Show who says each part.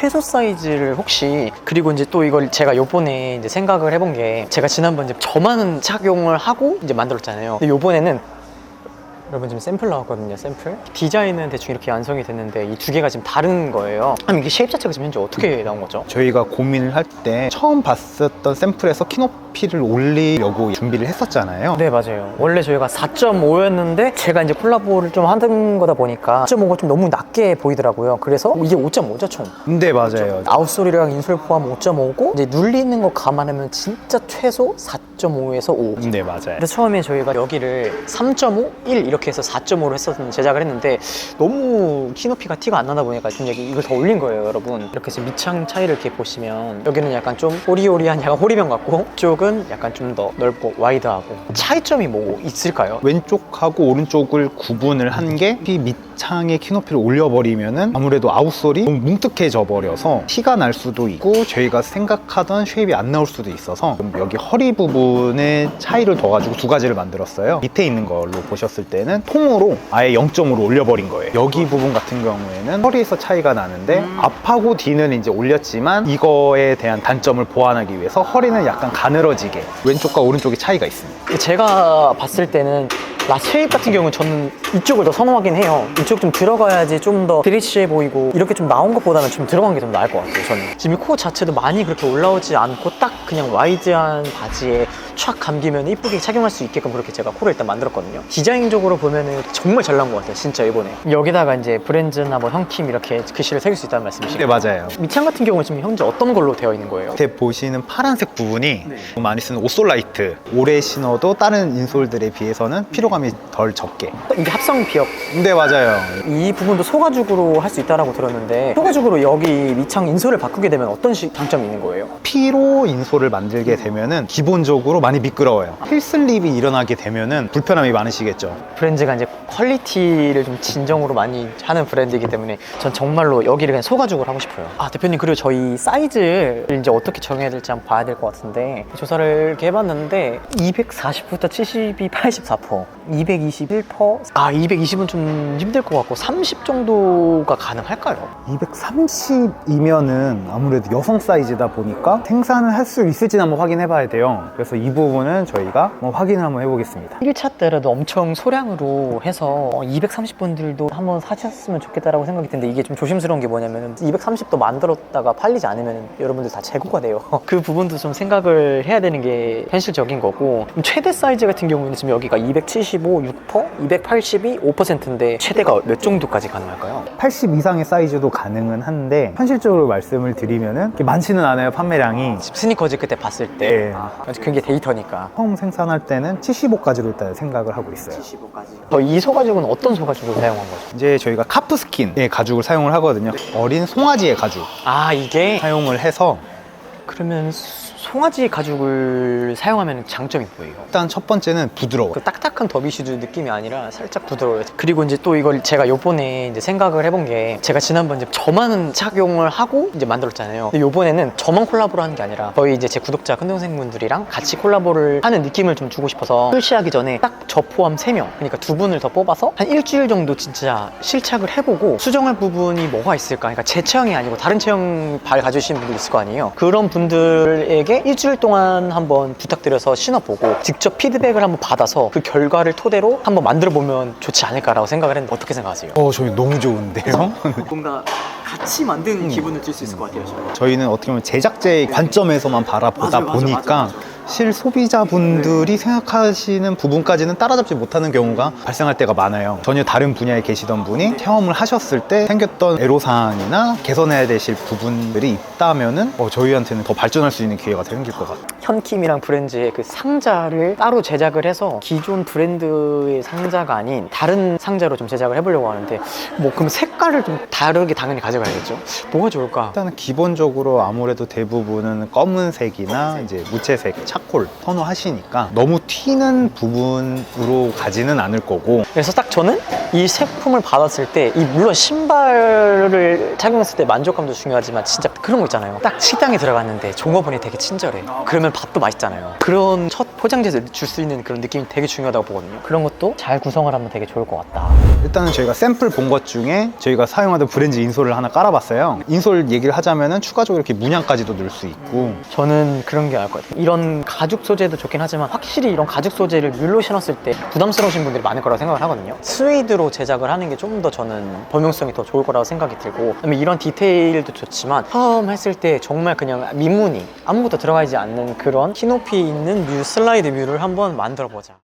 Speaker 1: 최소 사이즈를 혹시 그리고 이제 또 이걸 제가 요번에 이제 생각을 해본 게 제가 지난번 이제 저만 착용을 하고 이제 만들었잖아요. 근데 요번에는 여러분 지금 샘플 나왔거든요 샘플 디자인은 대충 이렇게 완성이 됐는데 이 두 개가 지금 다른 거예요 그럼 이게 쉐입 자체가 지금 현재 어떻게 나온 거죠?
Speaker 2: 저희가 고민을 할 때 처음 봤었던 샘플에서 키높이를 올리려고 준비를 했었잖아요.
Speaker 1: 네 맞아요 원래 저희가 4.5였는데 제가 이제 콜라보를 좀 하는 거다 보니까 4.5가 좀 너무 낮게 보이더라고요 그래서 이게 5.5죠 총
Speaker 2: 네, 맞아요.
Speaker 1: 아웃솔이랑 인솔 포함 5.5고 이제 눌리는 거 감안하면 진짜 최소 4.5에서 5
Speaker 2: 네, 맞아요.
Speaker 1: 근데 처음에 저희가 여기를 3.5, 1 이렇게 해서 4.5로 했었는 제작을 했는데 너무 키 높이가 티가 안 나다 보니까 여기 이걸 더 올린 거예요 여러분 이렇게 지금 밑창 차이를 이렇게 보시면 여기는 약간 좀 호리호리한 약간 호리병 같고 이쪽은 약간 좀 더 넓고 와이드하고 차이점이 뭐 있을까요?
Speaker 2: 왼쪽하고 오른쪽을 구분을 한게이밑 창의 키높이를 올려버리면은 아무래도 아웃솔이 너무 뭉툭해져 버려서 티가 날 수도 있고 저희가 생각하던 쉐입이 안 나올 수도 있어서 여기 허리 부분에 차이를 둬가지고 두 가지를 만들었어요. 밑에 있는 걸로 보셨을 때는 통으로 아예 0점으로 올려버린 거예요. 여기 부분 같은 경우에는 허리에서 차이가 나는데 앞하고 뒤는 이제 올렸지만 이거에 대한 단점을 보완하기 위해서 허리는 약간 가늘어지게 왼쪽과 오른쪽의 차이가 있습니다.
Speaker 1: 제가 봤을 때는 라 쉐입 같은 경우는 저는 이쪽을 더 선호하긴 해요. 이쪽 좀 들어가야지 좀 더 드리시해 보이고 이렇게 좀 나온 것보다는 좀 들어간 게 좀 나을 것 같아요. 저는 지금 이 코 자체도 많이 그렇게 올라오지 않고 딱 그냥 와이드한 바지에 촥 감기면 이쁘게 착용할 수 있게끔 그렇게 제가 코를 일단 만들었거든요. 디자인적으로 보면은 정말 잘 나온 것 같아요. 진짜 이번에 여기다가 이제 브랜즈나 뭐 형킴 이렇게 글씨를 새길 수 있다는 말씀이시죠?
Speaker 2: 네, 맞아요.
Speaker 1: 밑창 같은 경우는 지금 현재 어떤 걸로 되어 있는 거예요?
Speaker 2: 밑에 보시는 파란색 부분이
Speaker 1: 네.
Speaker 2: 많이 쓰는 오솔라이트 오래 신어도 다른 인솔들에 비해서는 피로감이 덜 적게
Speaker 1: 이게 합성 비역
Speaker 2: 네 맞아요
Speaker 1: 이 부분도 소가죽으로 할 수 있다라고 들었는데 소가죽으로 여기 밑창 인솔을 바꾸게 되면 어떤 식 장점이 있는 거예요?
Speaker 2: 피로 인솔 을 만들게 되면은 기본적으로 많이 미끄러워요 힐슬립이 일어나게 되면은 불편함이 많으시겠죠
Speaker 1: 브랜드가 이제 퀄리티를 좀 진정으로 많이 하는 브랜드이기 때문에 전 정말로 여기를 그냥 소가죽을 하고 싶어요. 아 대표님 그리고 저희 사이즈를 이제 어떻게 정해야 될지 한번 봐야 될 것 같은데 조사를 이렇게 해봤는데 240부터 72, 84%, 221%. 아 220은 좀 힘들 것 같고 30 정도가 가능할까요?
Speaker 2: 230이면은 아무래도 여성 사이즈다 보니까 생산을 할 수 있을지는 한번 확인해 봐야 돼요 그래서 이 부분은 저희가 한번 확인을 한번 해보겠습니다
Speaker 1: 1차 때라도 엄청 소량으로 해서 230분들도 한번 사셨으면 좋겠다라고 생각이 드는데 이게 좀 조심스러운 게 뭐냐면 230도 만들었다가 팔리지 않으면 여러분들 다 재고가 돼요. 그 부분도 좀 생각을 해야 되는 게 현실적인 거고 최대 사이즈 같은 경우는 지금 여기가 275, 6%, 282, 5%인데 최대가 몇 정도까지 가능할까요?
Speaker 2: 80 이상의 사이즈도 가능은 한데 현실적으로 말씀을 드리면은 많지는 않아요 판매량이
Speaker 1: 스니커즈 그때 봤을 때
Speaker 2: 네.
Speaker 1: 아, 그게 데이터니까
Speaker 2: 처음 생산할 때는 75까지로 일단 생각을 하고 있어요
Speaker 1: 저이 소가죽은 어떤 소가죽을 사용한 거죠?
Speaker 2: 이제 저희가 카프 스킨의 가죽을 사용을 하거든요. 어린 송아지의 가죽
Speaker 1: 아 이게
Speaker 2: 사용을 해서
Speaker 1: 그러면 송아지 가죽을 사용하면 장점이 뭐예요?
Speaker 2: 일단 첫 번째는 부드러워.
Speaker 1: 그 딱딱한 더비슈즈 느낌이 아니라 살짝 부드러워요. 그리고 이제 또 이걸 제가 요번에 이제 생각을 해본 게 제가 지난번 이제 저만 착용을 하고 이제 만들었잖아요. 근데 요번에는 저만 콜라보를 하는 게 아니라 저희 이제 제 구독자 큰 동생분들이랑 같이 콜라보를 하는 느낌을 좀 주고 싶어서 출시하기 전에 딱 저 포함 3명 그러니까 두 분을 더 뽑아서 한 일주일 정도 진짜 실착을 해보고 수정할 부분이 뭐가 있을까 그러니까 제 체형이 아니고 다른 체형 발 가지신 분들 있을 거 아니에요 그런 분 들에게 일주일 동안 한번 부탁드려서 신어보고 직접 피드백을 한번 받아서 그 결과를 토대로 한번 만들어 보면 좋지 않을까라고 생각을 했는데 어떻게 생각하세요?
Speaker 2: 어, 저희 너무 좋은데요?
Speaker 1: 뭔가 같이 만든 기분을 줄 수 있을 것 같아요 저는.
Speaker 2: 저희는 어떻게 보면 제작자의 관점에서만 바라보다
Speaker 1: 맞아요, 맞아요,
Speaker 2: 보니까
Speaker 1: 맞아요, 맞아요.
Speaker 2: 실 소비자분들이 생각하시는 부분까지는 따라잡지 못하는 경우가 발생할 때가 많아요. 전혀 다른 분야에 계시던 분이 체험을 하셨을 때 생겼던 애로사항이나 개선해야 되실 부분들이 있다면 은 어, 저희한테는 더 발전할 수 있는 기회가 생길 것 같아요.
Speaker 1: 현킴이랑 브랜즈의 그 상자를 따로 제작을 해서 기존 브랜드의 상자가 아닌 다른 상자로 좀 제작을 해보려고 하는데 뭐 그럼 색깔을 좀 다르게 당연히 가져가야겠죠? 뭐가 좋을까?
Speaker 2: 일단은 기본적으로 아무래도 대부분은 검은색이나 이제 무채색, 차콜 선호하시니까 너무 튀는 부분으로 가지는 않을 거고
Speaker 1: 그래서 딱 저는 이 제품을 받았을 때 이 물론 신발을 착용했을 때 만족감도 중요하지만 진짜 그런 거 있잖아요 딱 식당에 들어갔는데 종업원이 되게 친절해 그러면 밥도 맛있잖아요. 그런 첫 포장지에서 줄수 있는 그런 느낌이 되게 중요하다고 보거든요. 그런 것도 잘 구성을 하면 되게 좋을 것 같다.
Speaker 2: 일단은 저희가 샘플 본 것 중에 저희가 사용하던 브랜드 인솔을 하나 깔아봤어요. 인솔 얘기를 하자면은 추가적으로 이렇게 문양까지도 넣을 수 있고
Speaker 1: 저는 그런 게 나을 것 같아요. 이런 가죽 소재도 좋긴 하지만 확실히 이런 가죽 소재를 뮬로 신었을 때 부담스러우신 분들이 많을 거라고 생각을 하거든요. 스웨이드로 제작을 하는 게좀더 저는 범용성이 더 좋을 거라고 생각이 들고 그다음에 이런 디테일도 좋지만 처음 했을 때 정말 그냥 민무늬 아무것도 들어가 있지 않는 그런 키높이 있는 뮤 슬라이드 뮤를 한번 만들어 보자.